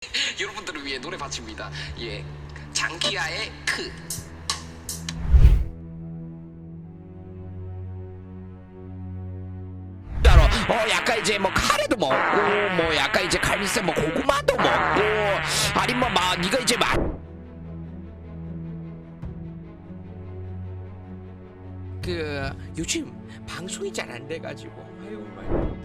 여러분들을 위해 노래 바칩니다. 예, 장기하의 크. 따로 어 약간 이제 뭐 카레도 먹고 뭐 약간 이제 갈비살 뭐 고구마도 먹고 아니면 막 네가 이제 막 그 요즘 방송이 잘 안 돼가지고 아유 말.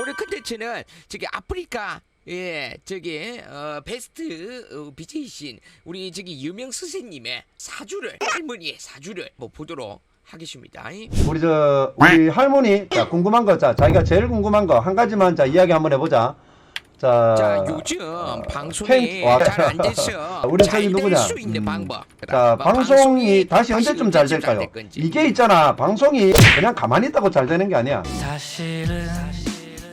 오늘 컨텐츠는 저기 아프리카 예 저기 어 베스트 어, BJ신 우리 저기 유명 선생님의 사주를 할머니의 사주를 뭐 보도록 하겠습니다. 이. 우리 저 우리 할머니 자 궁금한 거 자 자기가 제일 궁금한 거 한 가지만 자 이야기 한번 해보자. 자, 자 요즘 방송이 팬- 와, 잘안 돼서 우리 잘 저기 누구냐? 될수 있는 음. 방법. 자뭐 방송이 다시 언제쯤 잘 될까요? 될 건지. 이게 있잖아 방송이 그냥 가만히 있다고 잘 되는 게 아니야. 사실은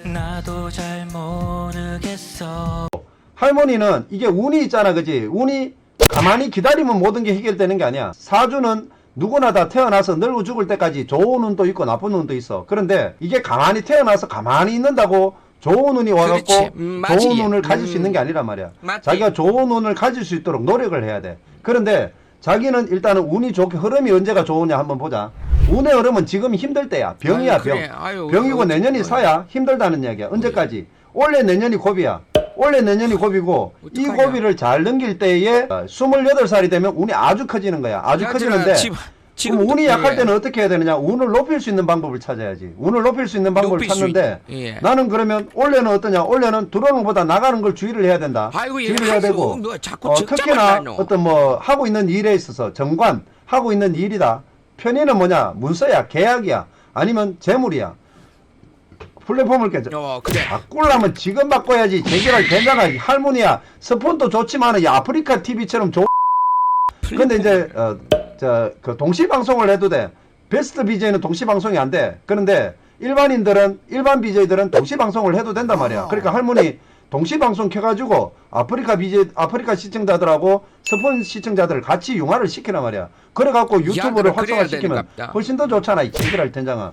나도 잘 모르겠어 할머니는 이게 운이 있잖아 그지? 운이 가만히 기다리면 모든 게 해결되는 게 아니야. 사주는 누구나 다 태어나서 늙어 죽을 때까지 좋은 운도 있고 나쁜 운도 있어. 그런데 이게 가만히 태어나서 가만히 있는다고 좋은 운이 와갖고. 음. 좋은 운을 가질 수 음. 있는 게 아니란 말이야. 맞지. 자기가 좋은 운을 가질 수 있도록 노력을 해야 돼. 그런데 자기는 일단은 운이 좋게 흐름이 언제가 좋으냐 한번 보자. 운의 흐름은 지금 힘들 때야. 병이야 아유, 병. 그래. 아유, 병이고 어떡해. 내년이 사야 힘들다는 얘기야. 언제까지? 올해 내년이 고비야. 올해 내년이 고비고 이 어떡하냐. 고비를 잘 넘길 때에 어, 28살이 되면 운이 아주 커지는 거야. 아주 야, 커지는데 지금- 지금 그럼 운이 또- 약할 예. 때는 어떻게 해야 되느냐? 운을 높일 수 있는 방법을 찾아야지. 운을 높일 수 있는 방법을 높일 수 찾는데 있- 예. 나는 그러면 올해는 어떠냐? 올해는 들어오는 것보다 나가는 걸 주의를 해야 된다. 아이고, 예, 주의를 해야 하죠. 되고 뭐 자꾸 어, 적자만 특히나 나노. 어떤 뭐 하고 있는 일에 있어서 정관 하고 있는 일이다. 편의는 뭐냐? 문서야, 계약이야, 아니면 재물이야. 플랫폼을 깨져. 어 그래. 바꾸려면 지금 바꿔야지 재결할 된다나 이 할머니야 스폰도 좋지만 이 아프리카 TV처럼 좋 근데 이제 어 저그 동시 방송을 해도 돼 베스트 BJ는 동시 방송이 안 돼 그런데 일반인들은 일반 BJ들은 동시 방송을 해도 된단 말이야 그러니까 할머니 동시 방송 켜가지고 아프리카 BJ 아프리카 시청자들하고 스폰 시청자들을 같이 융화를 시키란 말이야. 그래갖고 유튜브를 활성화시키면. 훨씬 더 좋잖아 이 재결할 된장아.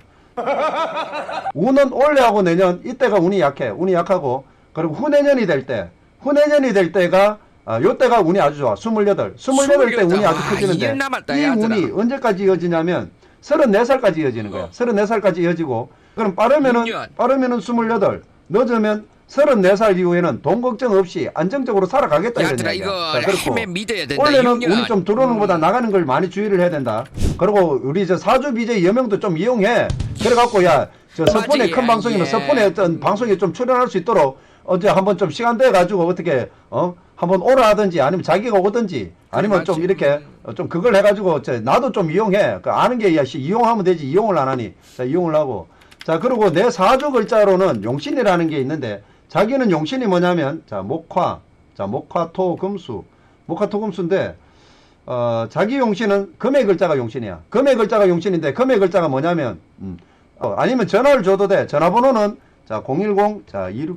운은 올해하고 내년 이때가 운이 약해 운이 약하고. 그리고 후내년이 될 때 후내년이 될 때가 아, 요때가 운이 아주 좋아. 28 28때 운이 아주 와, 커지는데 남았다, 이 야. 운이 언제까지 이어지냐면 34살까지 이어지는 거야. 34살까지 이어지고. 그럼 빠르면은 육 년. 빠르면은 28 늦으면 34살 이후에는 돈 걱정 없이 안정적으로 살아가겠다 이런 얘기야 그렇고 힘에 믿어야 된다. 원래는 6년. 운이 좀 들어오는 것보다 나가는 걸 많이 주의를 해야 된다. 그리고 우리 저 사주 BJ 여명도 좀 이용해. 그래갖고 야, 저 맞지, 큰 방송이면 예. 서폰에 어떤 방송에 좀 출연할 수 있도록 어제 한번 좀 시간 돼 가지고 어떻게 어 한번 오라 하든지 아니면 자기가 오든지 아니면 맞지. 좀 이렇게 어, 좀 그걸 해가지고 저 나도 좀 이용해. 그 아는 게 이용하면 되지 이용을 안 하니. 자 이용을 하고. 자 그리고 내 사주 글자로는 용신이라는 게 있는데 자기는 용신이 뭐냐면 자 목화, 자 목화 토 금수, 목화 토 금수인데 어, 자기 용신은 금의 글자가 용신이야. 금의 글자가 용신인데 금의 글자가 뭐냐면 음, 어, 아니면 전화를 줘도 돼. 전화번호는 자 010, 자 26.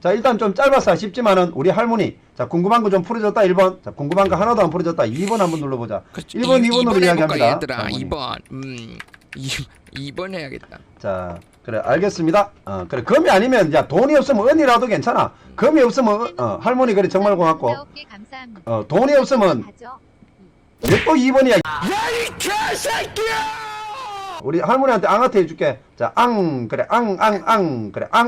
자 일단 좀 짧아서 아쉽지만은 우리 할머니 자 궁금한 거 좀 풀어줬다 1번 자 궁금한 거 하나도 안 풀어줬다 2번 한번 눌러보자 그렇지. 1번 이- 2번으로 이번 해볼까, 이야기합니다 얘들아 할머니. 2번. 음. 2, 2번 해야겠다. 자 그래 알겠습니다 어 그래 금이 아니면 야 돈이 없으면 은이라도 괜찮아 금이 없으면 어, 할머니 그래 정말 고맙고 감사합니다. 어 돈이 없으면 가죠. 왜또 2번이야 야 이 개새끼야! 우리 할머니한테 앙한테 해줄게 자 앙 그래 앙 앙 앙 그래 앙